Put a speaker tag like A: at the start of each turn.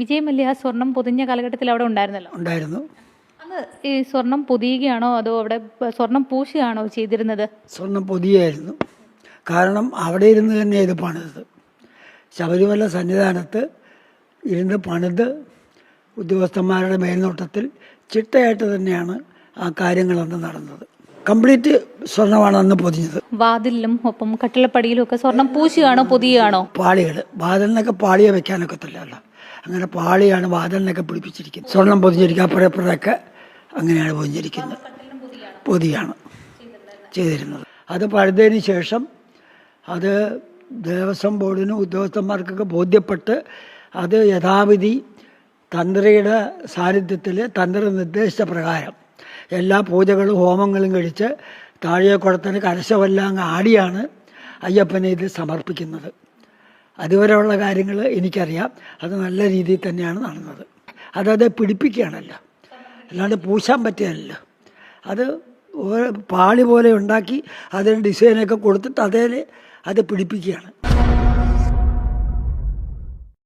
A: വിജയ് മല്യ ആ സ്വർണം പൊതിഞ്ഞ കാലഘട്ടത്തിൽ അവിടെ ഉണ്ടായിരുന്നല്ലോ?
B: ഉണ്ടായിരുന്നു.
A: അന്ന് ഈ സ്വർണം പൊതിയുകയാണോ അതോ അവിടെ സ്വർണം പൂശുകയാണോ ചെയ്തിരുന്നത്?
B: സ്വർണം പൊതിയായിരുന്നു. കാരണം അവിടെ ഇരുന്ന് തന്നെ ഇത് പണിതത്. ശബരിമല സന്നിധാനത്ത് ഇരുന്ന് പണിത് ഉദ്യോഗസ്ഥന്മാരുടെ മേൽനോട്ടത്തിൽ ചിട്ടയായിട്ട് തന്നെയാണ് ആ കാര്യങ്ങളന്ന് നടന്നത്. കംപ്ലീറ്റ് സ്വർണമാണ് അന്ന് പൊതിഞ്ഞത്.
A: വാതിലിലും ഒപ്പം കട്ടിളപ്പടിയിലും ഒക്കെ സ്വർണം പൂശുകയാണോ പൊതിയാണോ
B: പാളികൾ വാതിലിനൊക്കെ പാളിയെ വെക്കാനൊക്കത്തില്ലല്ല. അങ്ങനെ പാളിയാണ് വാതിലിനൊക്കെ പിടിപ്പിച്ചിരിക്കുന്നത്. സ്വർണം പൊതിഞ്ഞിരിക്കുക അപ്പുറപ്പുറമൊക്കെ അങ്ങനെയാണ് പൊതിഞ്ഞിരിക്കുന്നത്. പൊതിയാണ് ചെയ്തിരുന്നത്. അത് പഴുതതിന് ശേഷം അത് ദേവസ്വം ബോർഡിനും ഉദ്യോഗസ്ഥന്മാർക്കൊക്കെ ബോധ്യപ്പെട്ട് അത് യഥാവിധി തന്ത്രിയുടെ സാന്നിധ്യത്തിൽ തന്ത്ര നിർദ്ദേശിച്ച പ്രകാരം എല്ലാ പൂജകളും ഹോമങ്ങളും കഴിച്ച് താഴെക്കുളത്തിന് കലശമെല്ലാം അങ്ങ് ആടിയാണ് അയ്യപ്പനെ ഇത് സമർപ്പിക്കുന്നത്. അതുവരെയുള്ള കാര്യങ്ങൾ എനിക്കറിയാം. അത് നല്ല രീതിയിൽ തന്നെയാണ് നടന്നത്. അതത് പിടിപ്പിക്കുകയാണല്ലോ. അല്ലാണ്ട് പൂശാൻ പറ്റുകയല്ല അത് പാളി പോലെ ഉണ്ടാക്കി അതിന് ഡിസൈനൊക്കെ കൊടുത്തിട്ട് അതേ അത് പിടിപ്പിക്കുകയാണ്.